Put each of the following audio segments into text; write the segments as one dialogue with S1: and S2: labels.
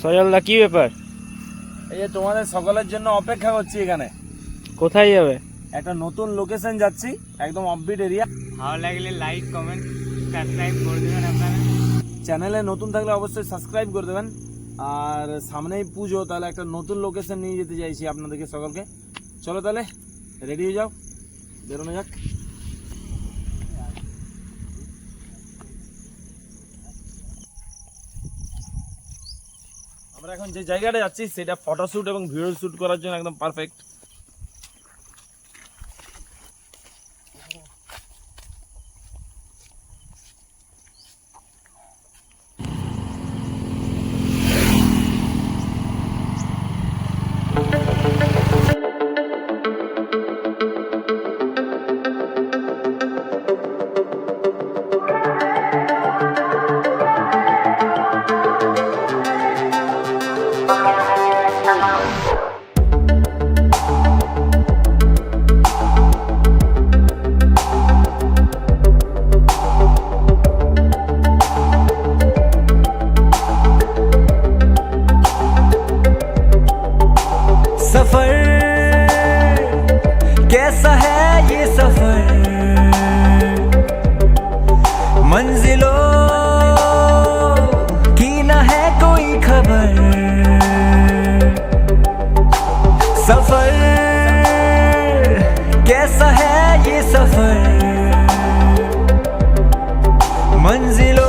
S1: সজলদা কি ব্যাপার?
S2: এই যে তোমাদের সকলের জন্য অপেক্ষা করছি এখানে।
S1: কোথায় যাবে?
S2: একটা নতুন লোকেশন যাচ্ছি একদম অফবিট এরিয়া
S1: ভালো লাগলে লাইক কমেন্ট সাবস্ক্রাইব করে দেবেন আপনারা।
S2: চ্যানেলে নতুন থাকলে অবশ্যই সাবস্ক্রাইব করে দেবেন। আর সামনেই পুজো তাহলে একটা নতুন লোকেশন নিয়ে যেতে চাইছি আপনাদেরকে সকলকে। চলো তাহলে রেডি হয়ে যাও বেরোনো যাক। আমরা এখন যে জায়গাটা যাচ্ছি সেটা ফটোশ্যুট এবং ভিডিও শ্যুট করার জন্য একদম পারফেক্ট
S3: मंजिलों की न है कोई खबर। सफ़र, कैसा है ये सफ़र? मंजिलों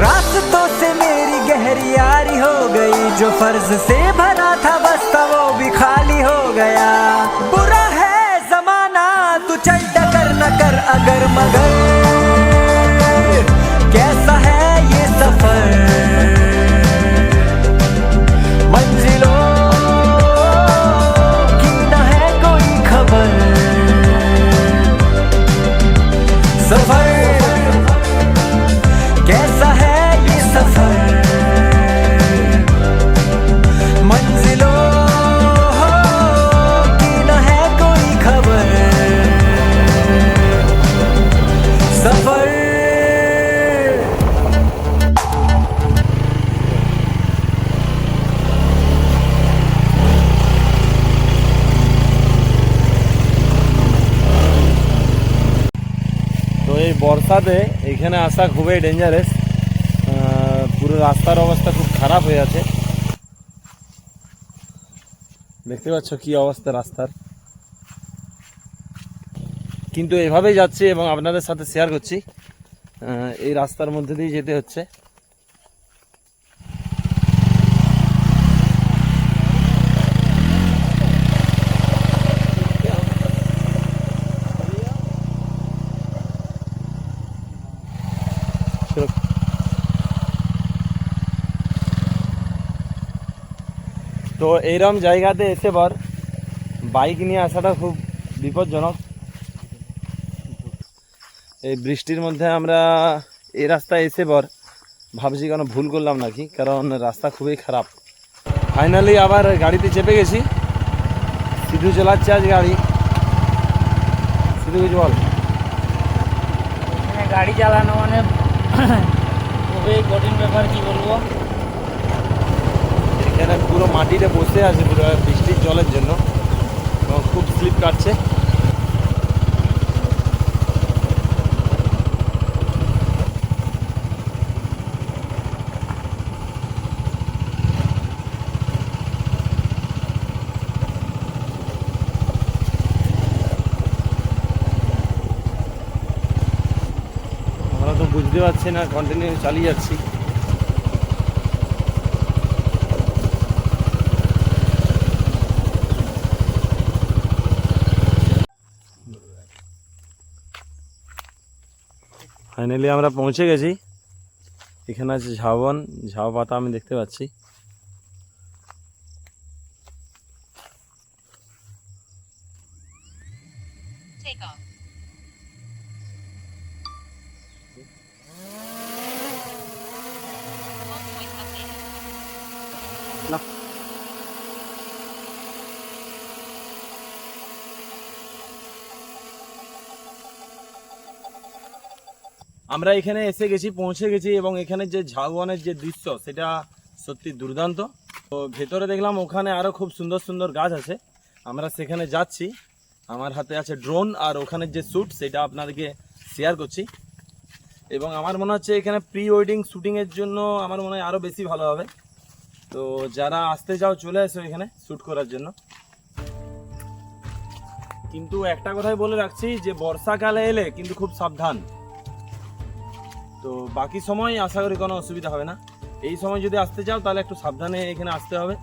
S3: रास्तों से मेरी गहरी यारी हो गई, जो फ़र्ज़ से भरा 的
S2: 呀。এই বর্ষাতে এখানে আসা খুবই ডেঞ্জারেস পুরো রাস্তার অবস্থা খুব খারাপ হয়ে আছে। দেখতে পাচ্ছ কি অবস্থা রাস্তার। কিন্তু এভাবেই যাচ্ছি এবং আপনাদের সাথে শেয়ার করছি। এই রাস্তার মধ্যে দিয়ে যেতে হচ্ছে। তো এইরকম জায়গাতে এসে পর বাইক নিয়ে আসাটা খুব বিপজ্জনক। এই বৃষ্টির মধ্যে আমরা এই রাস্তায় এসে পর ভাবছি কেন ভুল করলাম নাকি, কারণ রাস্তা খুবই খারাপ। ফাইনালি আবার গাড়িতে চেপে গেছি। সিধু চালাচ্ছে আজ গাড়ি। সিধু কিছু বল
S1: গাড়ি চালানো মানে খুবই কঠিন ব্যাপার, কি বলব?
S2: এখানে পুরো মাটিতে বসে আছে পুরো বৃষ্টির জলের জন্য। খুব স্লিপ কাটছে। তো বুঝতে পারছি না কন্টিনিউ চালিয়ে যাচ্ছি। ফাইনালি আমরা পৌঁছে গেছি। এখানে আছে ঝাউবন, ঝাউ পাতা আমি দেখতে পাচ্ছি। আমরা এখানে এসে গেছি, পৌঁছে গেছি এবং এখানে যে ঝাউবনের যে দৃশ্য, সেটা সত্যি দুর্দান্ত। তো ভেতরে দেখলাম ওখানে আরও খুব সুন্দর সুন্দর গাছ আছে। আমরা সেখানে যাচ্ছি। আমার হাতে আছে ড্রোন আর ওখানের যে শ্যুট সেটা আপনাদেরকে শেয়ার করছি। এবং আমার মনে হচ্ছে এখানে প্রি ওয়েডিং শ্যুটিংয়ের জন্য আমার মনে হয় আরও বেশি ভালো হবে। তো যারা আসতে চাও, চলে এসো এখানে শ্যুট করার জন্য। কিন্তু একটা কথাই বলে রাখছি যে, বর্ষাকালে এলে কিন্তু খুব সাবধান। তো বাকি সময় আশা করি কোনো অসুবিধা হবে না। এই সময় যদি আসতে চাও, তাহলে একটু সাবধানে এখানে আসতে হবে।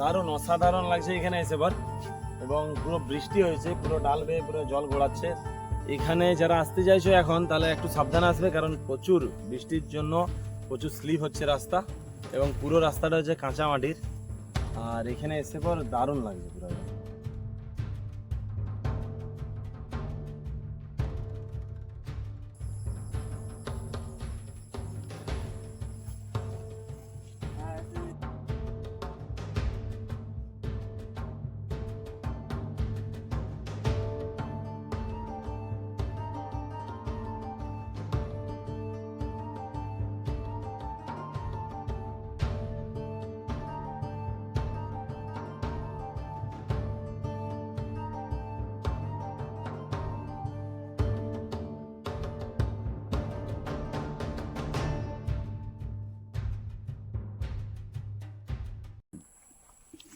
S2: দারুণ, অসাধারণ লাগছে এখানে এসে পর এবং পুরো বৃষ্টি হয়েছে, পুরো ডাল বেয়ে পুরো জল গড়াচ্ছে। এখানে যারা আসতে চাইছো এখন, তাহলে একটু সাবধানে আসবে, কারণ প্রচুর বৃষ্টির জন্য প্রচুর স্লিপ হচ্ছে রাস্তা এবং পুরো রাস্তাটা হচ্ছে কাঁচা মাটির। আর এখানে এসে পর দারুণ লাগছে পুরো।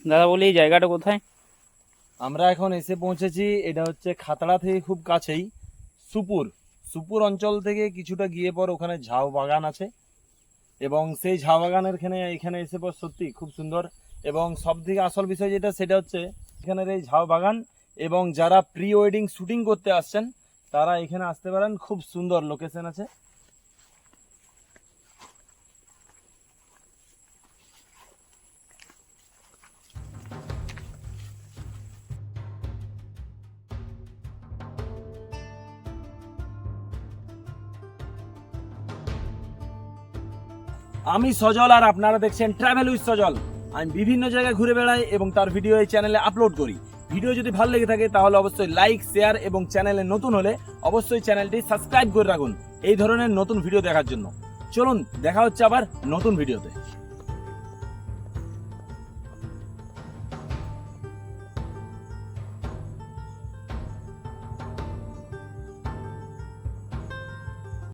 S1: দাদা বলি এই জায়গাটা কোথায়?
S2: আমরা এখন এসে পৌঁছেছি, এটা হচ্ছে খাতড়া থেকে খুব কাছেই, সুপুর। সুপুর অঞ্চল থেকে কিছুটা গিয়ে পর ওখানে ঝাউ বাগান আছে। এবং সেই ঝাউ বাগানের এখানে এখানে এসে পর সত্যি খুব সুন্দর। এবং সব থেকে আসল বিষয় যেটা, সেটা হচ্ছে এখানের এই ঝাউ বাগান। এবং যারা প্রি ওয়েডিং শুটিং করতে আসছেন, তারা এখানে আসতে পারেন, খুব সুন্দর লোকেশন আছে। আমি সজল আর আপনারা দেখছেন ট্রাভেল উইথ সজল। আমি বিভিন্ন জায়গায় ঘুরে বেড়াই এবং তার ভিডিও এই চ্যানেলে আপলোড করি। ভিডিও যদি ভালো লেগে থাকে, তাহলে অবশ্যই লাইক শেয়ার এবং চ্যানেলে নতুন হলে অবশ্যই চ্যানেলটি সাবস্ক্রাইব করে রাখুন। এই ধরনের নতুন ভিডিও দেখার জন্য। চলুন, দেখা হচ্ছে আবার নতুন ভিডিওতে